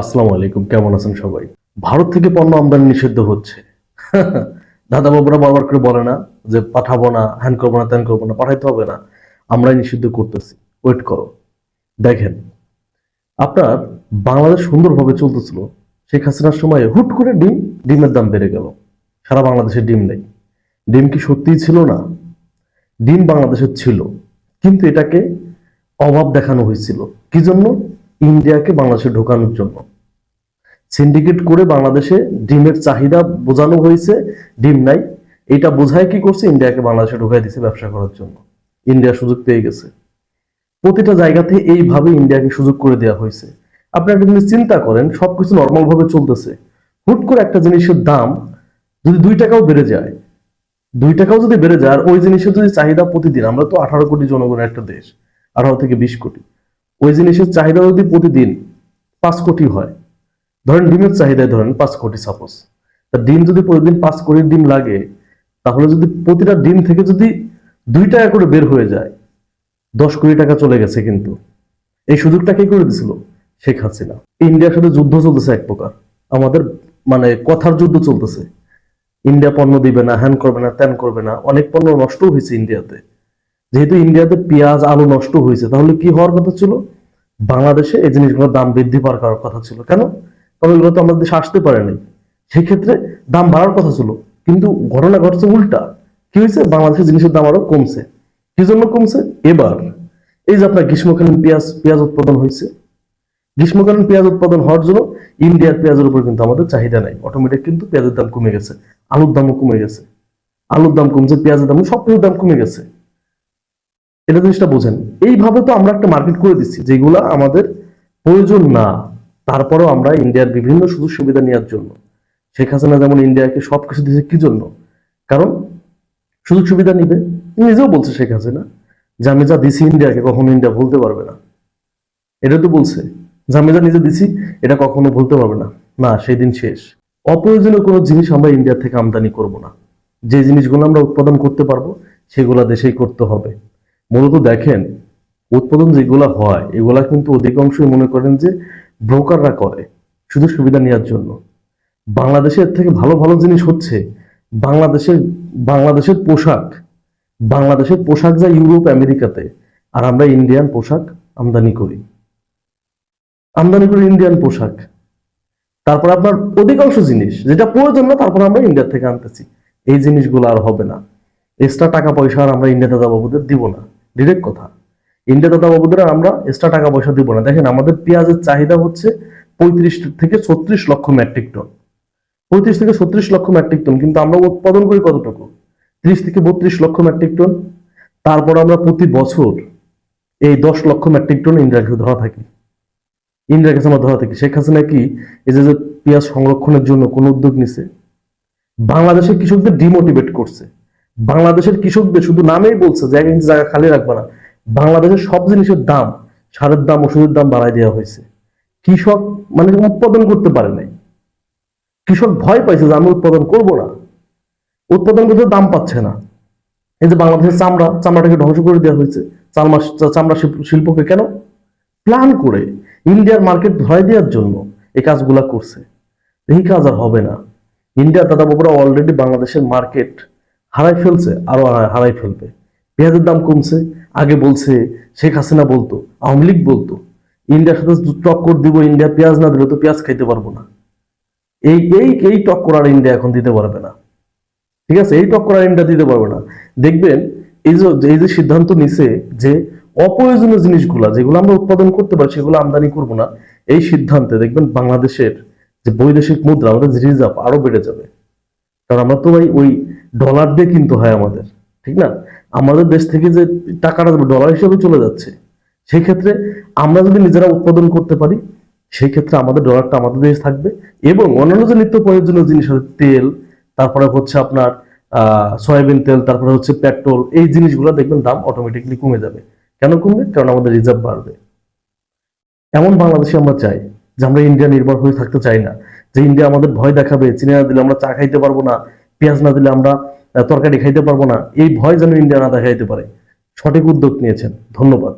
আসসালামু আলাইকুম, কেমন আছেন সবাই? ভারত থেকে পণ্য আমদানি নিষিদ্ধ হচ্ছে। দাদা বাবুরা বারবার করে বলে না যে পাঠাবো না হ্যান করব না, ত্যান করব না, পাঠাইতে হবে না। আমরাই নিষিদ্ধ করতেছি। ওয়েট করো। দেখেন, আপনার বাংলাদেশ সুন্দরভাবে চলতেছিল। শেখ হাসিনার সময় হুট করে ডিম, ডিমের দাম বেড়ে গেল। সারা বাংলাদেশে ডিম নেই। ডিম কি সত্যিই ছিল না? ডিম বাংলাদেশের ছিল। কিন্তু এটাকে অভাব দেখানো হয়েছিল। কি জন্য? ইন্ডিয়াকে বাংলাদেশে ঢোকানোর জন্য। সিন্ডিকেট করে বাংলাদেশে ডিমের চাহিদা বোঝানো হয়েছে, ডিম নাই। এটা বোঝায় কি করছে, ইন্ডিয়াকে বাংলাদেশে ঢোকাই দিছে ব্যবসা করার জন্য। ইন্ডিয়া সুযোগ পেয়ে গেছে। প্রতিটা জায়গাতে এইভাবে ইন্ডিয়াকে সুযোগ করে দেওয়া হয়েছে। আপনি একটা জিনিস চিন্তা করেন, সবকিছু নর্মাল ভাবে চলতেছে। হুট করে একটা জিনিসের দাম যদি দুই টাকাও বেড়ে যায়, দুই টাকাও যদি বেড়ে যায়, আর ওই জিনিসের যদি চাহিদা প্রতিদিন, আমরা তো আঠারো কোটি জনগণের একটা দেশ, আঠারো থেকে বিশ কোটি। ওই জিনিসের চাহিদা যদি প্রতিদিন পাঁচ কোটি হয়, ধরেন ডিমের চাহিদায় ধরেন পাঁচ কোটি সাপোজ তা ডিম যদি প্রতিদিন পাঁচ কোটি ডিম লাগে, তাহলে যদি প্রতিটা ডিম থেকে যদি দুই টাকা করে বের হয়ে যায়, দশ কোটি টাকা চলে গেছে কিন্তু। এই সুযোগটা কে করে দিছিল? শেখ হাসিনা। ইন্ডিয়ার সাথে যুদ্ধ চলতেছে এক প্রকার। আমাদের মানে কথার যুদ্ধ চলতেছে। ইন্ডিয়া পণ্য দিবে না, হ্যান করবে না, ত্যান করবে না, অনেক পণ্য নষ্টও হয়েছে ইন্ডিয়াতে। যেহেতু ইন্ডিয়াতে পেঁয়াজ, আলু নষ্ট হয়েছে, তাহলে কি হওয়ার কথা ছিল? বাংলাদেশে এই জিনিসগুলোর দাম বৃদ্ধি পাওয়ার কথা ছিল। কেন? কারণ এগুলো তো আমাদের দেশে আসতে পারেনি সেক্ষেত্রে দাম বাড়ার কথা ছিল, কিন্তু ঘটনা ঘটছে উল্টা। কি হয়েছে? বাংলাদেশের জিনিসের দাম আরও কমছে। কি জন্য কমছে? এবার, এই যে আপনার গ্রীষ্মকালীন পেঁয়াজ পেঁয়াজ উৎপাদন হয়েছে। গ্রীষ্মকালীন পেঁয়াজ উৎপাদন হওয়ার জন্য ইন্ডিয়ার পেঁয়াজের উপর কিন্তু আমাদের চাহিদা নাই। অটোমেটিক কিন্তু পেঁয়াজের দাম কমে গেছে, আলুর দামও কমে গেছে। আলুর দাম কমছে, পেঁয়াজের দাম সব কিছুর দাম কমে গেছে। এটা জিনিসটা বোঝেন। এইভাবে তো আমরা একটা মার্কেট করে দিচ্ছি, যেগুলা আমাদের প্রয়োজন না। তারপরেও আমরা ইন্ডিয়ার বিভিন্ন সুযোগ সুবিধা নেওয়ার জন্য। শেখ হাসিনা যেমন ইন্ডিয়াকে সবকিছু দিয়েছে, কি জন্য? কারণ সুযোগ সুবিধা নিবে। নিজেও বলছে শেখ হাসিনা যে, আমি যা দিছি ইন্ডিয়াকে, কখনো ইন্ডিয়া ভুলতে পারবে না। এটা তো বলছে। যে, আমি যা নিজে দিছি, এটা কখনো ভুলতে পারবে না। না, সেই দিন শেষ। অপ্রয়োজনীয় কোনো জিনিস আমরা ইন্ডিয়া থেকে আমদানি করব না। যে জিনিসগুলো আমরা উৎপাদন করতে পারব, সেগুলো দেশেই করতে হবে। মূলত দেখেন, উৎপাদন যেগুলো হয়, এগুলা কিন্তু অধিকাংশই মনে করেন যে ব্রোকাররা করে শুধু সুবিধা নেওয়ার জন্য। বাংলাদেশের থেকে ভালো ভালো জিনিস হচ্ছে বাংলাদেশের বাংলাদেশের পোশাক। বাংলাদেশের পোশাক যায় ইউরোপ, আমেরিকাতে, আর আমরা ইন্ডিয়ান পোশাক আমদানি করি। আমদানি করি ইন্ডিয়ান পোশাক। তারপর আপনার অধিকাংশ জিনিস, যেটা প্রয়োজন না, তারপর আমরা ইন্ডিয়া থেকে আনতেছি। এই জিনিসগুলো আর হবে না। এক্সট্রা টাকা পয়সা আর আমরা ইন্ডিয়াতে বাবুদের দিব না। ডিরেক্ট কথা। ইন্ডিয়া দাদা বাবুদের আমরা এক্সট্রা টাকা পয়সা দিব না। দেখেন, আমাদের পেঁয়াজের চাহিদা হচ্ছে পঁয়ত্রিশ থেকে ছত্রিশ লক্ষ মেট্রিক টন। পঁয়ত্রিশ থেকে ছত্রিশ লক্ষ মেট্রিক টন, কিন্তু আমরা উৎপাদন করি কতটুকু? ত্রিশ থেকে বত্রিশ লক্ষ মেট্রিক টন। তারপর আমরা প্রতি বছর এই দশ লক্ষ মেট্রিক টন ইন্ডিয়ার কাছে ধরা থাকি। ইন্ডিয়ার কাছে আমরা ধরা থাকি। শেখ হাসিনা কি? এই যে পেঁয়াজ সংরক্ষণের জন্য কোন উদ্যোগ নিছে। বাংলাদেশের কৃষকদের ডিমোটিভেট করছে। বাংলাদেশের কৃষকদের শুধু নামেই বলছে যে এক ইঞ্চি জায়গা খালি রাখবে না। বাংলাদেশের সব জিনিসের দাম, সারের দাম, ওষুধের দাম বাড়াই দেওয়া হয়েছে। কৃষক মানে উৎপাদন করতে পারে নাই। কৃষক ভয় পাইছে যে আমি উৎপাদন করব না। উৎপাদন করতে দাম পাচ্ছে না। এই যে বাংলাদেশের চামড়া, চামড়াটাকে ধ্বংস করে দেওয়া হয়েছে। চামড়া চামড়া শিল্প- শিল্পকে কেন? প্ল্যান করে ইন্ডিয়ার মার্কেট ধরাই দেওয়ার জন্য এই কাজগুলা করছে। এই কাজ আর হবে না। ইন্ডিয়ার দাদা বাবুরা অলরেডি বাংলাদেশের মার্কেট হারাই ফেলছে, আরও হারাই ফেলবে। পেঁয়াজের দাম কমছে। আগে বলছে, শেখ হাসিনা বলতো, আওয়ামী লীগ বলতো, ইন্ডিয়ার সাথে টক্কর দিব, ইন্ডিয়া পেঁয়াজ না দিলে তো পেঁয়াজ খাইতে পারব না। এই এই এই টক্কর আর ইন্ডিয়া এখন দিতে পারবে না। ঠিক আছে? এই টক্কর আর ইন্ডিয়া দিতে পারবে না। দেখবেন, এই যে এই যে সিদ্ধান্ত নিছে যে অপ্রয়োজনীয় জিনিসগুলা, যেগুলো আমরা উৎপাদন করতে পারি, সেগুলো আমদানি করব না, এই সিদ্ধান্তে দেখবেন বাংলাদেশের যে বৈদেশিক মুদ্রা, আমাদের রিজার্ভ আরও বেড়ে যাবে। কারণ আমরা তো ভাই ওই ডলার দিয়ে কিনতে হয় আমাদের, ঠিক না? আমাদের দেশ থেকে যে টাকাটা ডলার হিসেবে চলে যাচ্ছে সেই ক্ষেত্রে আমরা যদি নিজেরা উৎপাদন করতে পারি সেই ক্ষেত্রে আমাদের ডলারটা আমাদের দেশে থাকবে এবং অন্যান্য যে নিত্য প্রয়োজনীয় জিনিস আছে, তেল, তারপরে হচ্ছে আপনার সয়াবিন তেল, তারপরে হচ্ছে পেট্রোল, এই জিনিসগুলো দেখবেন দাম অটোমেটিকলি কমে যাবে। কেন কমবে? কারণ আমাদের রিজার্ভ বাড়বে। এমন বাংলাদেশে আমরা চাই যে আমরা ইন্ডিয়া নির্ভর হয়ে থাকতে চাই না। যে ইন্ডিয়া আমাদের ভয় দেখাবে চিনি না দিলে আমরা চা খাইতে পারব না, পেঁয়াজ না দিলে আমরা তরকারি খাইতে পারব না, এই ভয় যেন ইন্ডিয়া না দেখাইতে পারে। সঠিক উদ্যোগ নিয়েছেন, ধন্যবাদ।